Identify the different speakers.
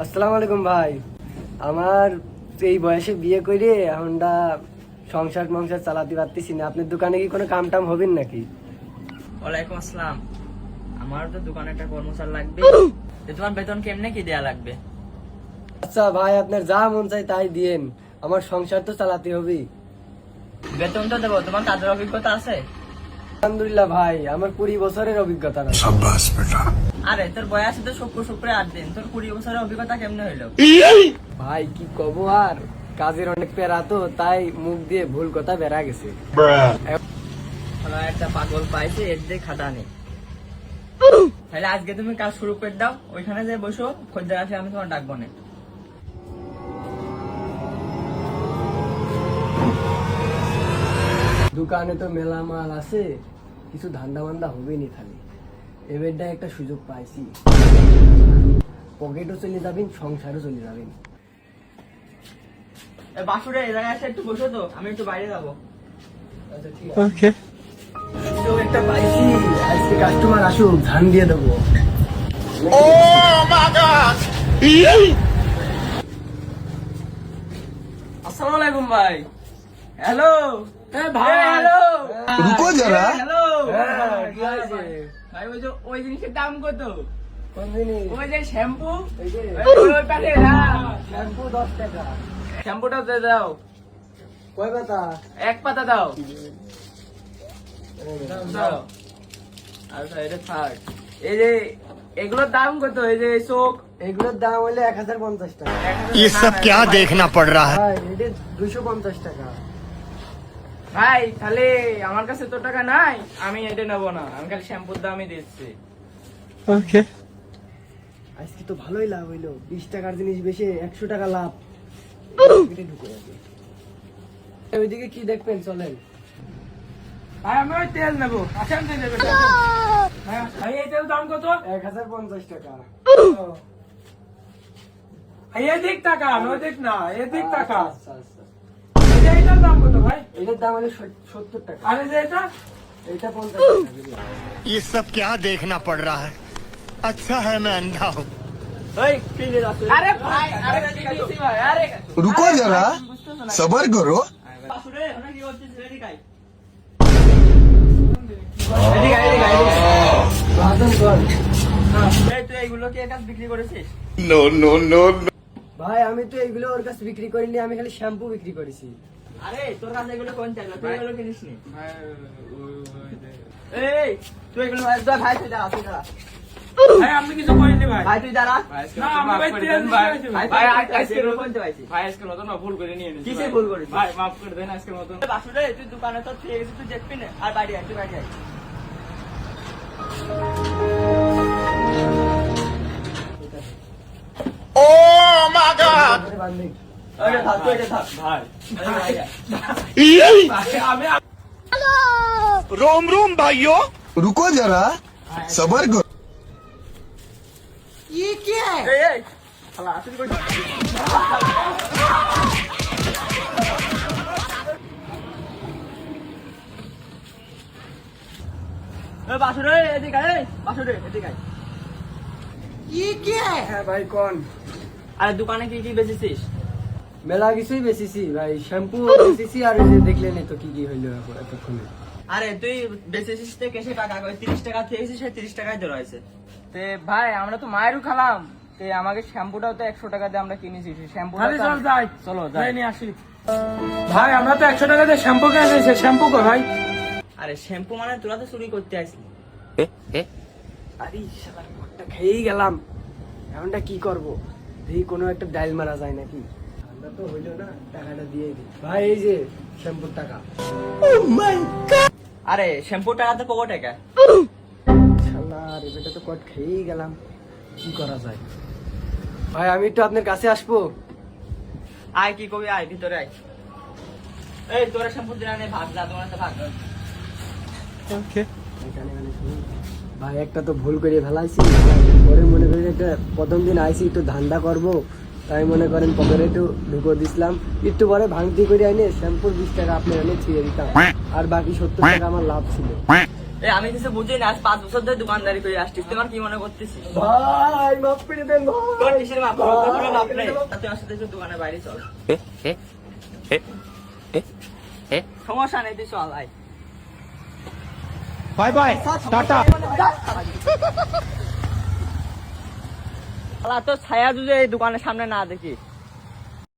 Speaker 1: আসসালামু আলাইকুম ভাই। আমার এই বয়সে বিয়ে করে এখনটা সংসার মংসার চালাতে পারতেছি না। আপনার দোকানে কি কোনো কাম টাম হবেন নাকি?
Speaker 2: ওয়ালাইকুম আসসালাম। আমার তো দোকানে একটা কর্মচার লাগবে। তোমার বেতন কেমনে কি দেয়া লাগবে?
Speaker 1: আচ্ছা ভাই আপনার যা মন চাই তাই দিয়েন। আমার সংসার তো চালাতে হবে।
Speaker 2: বেতন তো দেবো। তোমার কাজের অভিজ্ঞতা আছে?
Speaker 1: আলহামদুলিল্লাহ ভাই আমার কুড়ি বছরের অভিজ্ঞতা না
Speaker 2: আরে তোর বয়স তো শুক্র শুক্রে আট দিন তোর কুড়ি বছরের অভিজ্ঞতা কেমনে হইল?
Speaker 1: ভাই কি কব আর? কাজের অনেক পেরা তো তাই মুখ দিয়ে ভুল কথা বেড়া গেছে।
Speaker 2: একটা পাগল পাইছে এর দিয়ে খাটা নেই। তাহলে আজকে তুমি কাজ শুরু করে দাও ওইখানে যে বসো খদ্দের আসে আমি তোমার ডাকবো না।
Speaker 1: দোকানে তো মেলা মাল আছে কিছু ধান্দা বান্দা হবে নি খালি এবারটা একটা সুযোগ পাইছি। পকেটও চলে যাবেন সংসারও চলে যাবেন।
Speaker 2: এ, বাসুরে এই জায়গায় এসে একটু বসো তো আমি একটু বাইরে যাব।
Speaker 1: আচ্ছা ঠিক আছে। সুযোগ একটা পাইছি আজকে কাস্টমার আসুক ধান দিয়ে দেবো।
Speaker 2: আসসালামু আলাইকুম ভাই। হ্যালো! ভাই হ্যালো
Speaker 3: रुको जरा
Speaker 2: হ্যালো
Speaker 1: হ্যাঁ, কি হয়েছে?
Speaker 2: ভাই ওই যে ওই জিনিসের দাম কত
Speaker 1: কোন জিনিস?
Speaker 2: ওই যে শ্যাম্পু
Speaker 1: এই যে,
Speaker 2: ওই প্যাকেট হ্যাঁ
Speaker 1: শ্যাম্পু দশ টাকা
Speaker 2: শ্যাম্পুটা দিয়ে দাও
Speaker 1: কয় পাতা
Speaker 2: এক পাতা দাও দাও আচ্ছা এটা থাক এই যে এগুলোর দাম কত এই যে চোখ
Speaker 1: এগুলোর দাম হলে এক হাজার পঞ্চাশ টাকা
Speaker 3: ये सब क्या देखना पड़ रहा है
Speaker 1: ভাই এটা দুশো পঞ্চাশ টাকা
Speaker 2: ভাই তাহলে আমার কাছে তো টাকা নাই আমি এটা নেব না। আমি খালি শ্যাম্পুর দামই দিচ্ছি।
Speaker 1: আজকে তো ভালোই লাভ হইল। বিশ টাকার জিনিস বেশি একশো টাকা লাভ। ঢুকে যাবে ওইদিকে কি দেখবেন চলেন।
Speaker 2: ভাই আমি ওই তেল নেব। আসেন তেল নেবে হ্যাঁ ভাই এই তেল দাম কত?
Speaker 1: এক হাজার পঞ্চাশ টাকা।
Speaker 4: এদিক টাকা ওদিক না এদিক টাকা
Speaker 1: আচ্ছা আচ্ছা।
Speaker 4: এটা এটার দাম কত ভাই
Speaker 1: এটার দাম হলো সত- সত্তর টাকা
Speaker 4: আর এই যে এটা
Speaker 1: এটা পঞ্চাশ টাকা দিবি।
Speaker 3: ये सब क्या देखना पड़ रहा है अच्छा है मैं अंधा हूँ
Speaker 2: ওই কিনে যাচ্ছে আরে ভাই আরে দিছি ভাই আরে
Speaker 3: रुको जरा सबर करो
Speaker 2: বাসুরে ওনা কি করছিস এদিকে আয় এদিকে আয়, এদিকে আয়, এদিকে আয়।
Speaker 1: বাদন কর।
Speaker 2: এই তুই এইগুলো কি একাজ বিক্রি করেছিস
Speaker 3: नो नो नो
Speaker 1: ভাই আমি তো এগুলো ওর কাছে বিক্রি করিনি আমি খালি শ্যাম্পু বিক্রি করেছি
Speaker 2: আরে তোর কাছে এগুলো কোন চাইলো তুই এগুলো কিনিস নি? এই তুই এগুলো ভাই যা, ভাই তুই দাঁড়া তুই দাঁড়া।
Speaker 4: ভাই আমি কিছু করিনি ভাই?
Speaker 2: ভাই তুই দাঁড়া।
Speaker 4: না আমি ভাই তেল
Speaker 2: ভাই। ভাই।
Speaker 4: ভাই
Speaker 2: আজকে এগুলো কোনতে পাইছিস?
Speaker 4: ভাই আজকের মতন না ভুল করে নিয়ে নিয়েছি
Speaker 2: কিসে ভুল করেছিস?
Speaker 4: ভাই মাফ করে দেন আজকের মতন
Speaker 2: বাসুরে তুই দোকানে তো ঠিক আছে তুই দেখবি না। আর বাড়ি আয় তুই বাড়ি আয়।
Speaker 1: আরে বান্ধবী,
Speaker 2: ওইটা থাক তুই এটা থাক
Speaker 4: ভাই
Speaker 2: আরে বাড়ি আয়।
Speaker 4: ভাই, আমি
Speaker 3: रोम रोम भाइयों रुको जरा सबर करो
Speaker 2: এই এই শালা আসুন কই এ বাসুরে এদিকে আয় এই, বাসুরে এদিকে আয়
Speaker 1: হ্যাঁ ভাই কোন
Speaker 2: আরে দোকানে কি কি বেচেছিস
Speaker 1: মেলা কিছুই বেশিছি ভাই। শ্যাম্পু বেশিছি আর এই যে দেখলেন তো কি কি হইল এখন এতক্ষণে।
Speaker 2: আরে তুই বেচেছিস তো কেসে টাকা কই? তিরিশ টাকা খেয়েছিস সেই তিরিশ টাকায় ধরা হয়েছে তে ভাই আমরা তো মায়েরও খালাম। তে আমাকে শ্যাম্পুটাও তো একশো টাকা দিয়ে আমরা কিনেছি শ্যাম্পু
Speaker 4: তাহলে চল যাই।
Speaker 2: চলো
Speaker 4: যাই। নিয়ে আসি। ভাই আমরা তো একশো টাকা দিয়ে শ্যাম্পু কিনেছি শ্যাম্পু কর ভাই।
Speaker 2: আরে শ্যাম্পু মানে তোরা তো চুরি করতে আসলি।
Speaker 1: আরে শালা খেয়েই গেলাম। এখনটা কি করব? দেখি কোনো একটা ডাইল মারা যায় নাকি। ঠান্ডা তো হইল না টাকাটা দিয়ে দিই। ভাই এই যে শ্যাম্পুর টাকা।
Speaker 2: আরে শ্যাম্পু টাকা তো পকেটে কে?
Speaker 1: শালা রে বেটা তো কট খেয়েই গেলাম। কি করা যায়? ভাই আমি একটু আপনার কাছে আসব।
Speaker 2: আয় কি কবি আয় ভিতরে আয়। এই তোরা শ্যাম্পু দিলা নে ভাগ যা তোমার ভাগ
Speaker 1: ভাই একটা তো ভুল করে ফেলাইছি। পরে মনে করি একটা প্রথম দিন আইসি একটু ধান্দা করব। তাই মনে করেন পকেটে একটু ঢুকো দিছিলাম। একটু পরে ভাঙতি করে আইনে শ্যাম্পুর বিশ টাকা আপনার এনে ছিঁড়ে দিতাম। আর বাকি সত্তর টাকা আমার লাভ ছিল।
Speaker 2: আমি কিছু বুঝি না আজ পাঁচ বছর ধরে দোকানদারি করে আসছিস। তোমার কি মনে করতেছিস?
Speaker 1: ভাই মাফ করে দেন ভাই।
Speaker 2: কিসের মাপ? করব? তোর কোনো মাপ নেই। তুই আমার সাথে একটু বাইরে চল। সমস্যা নেই তুই চল আয়।
Speaker 4: Bye bye tata.
Speaker 2: শালা, তোর ছায়া যদি এই দোকানের সামনে না দেখি।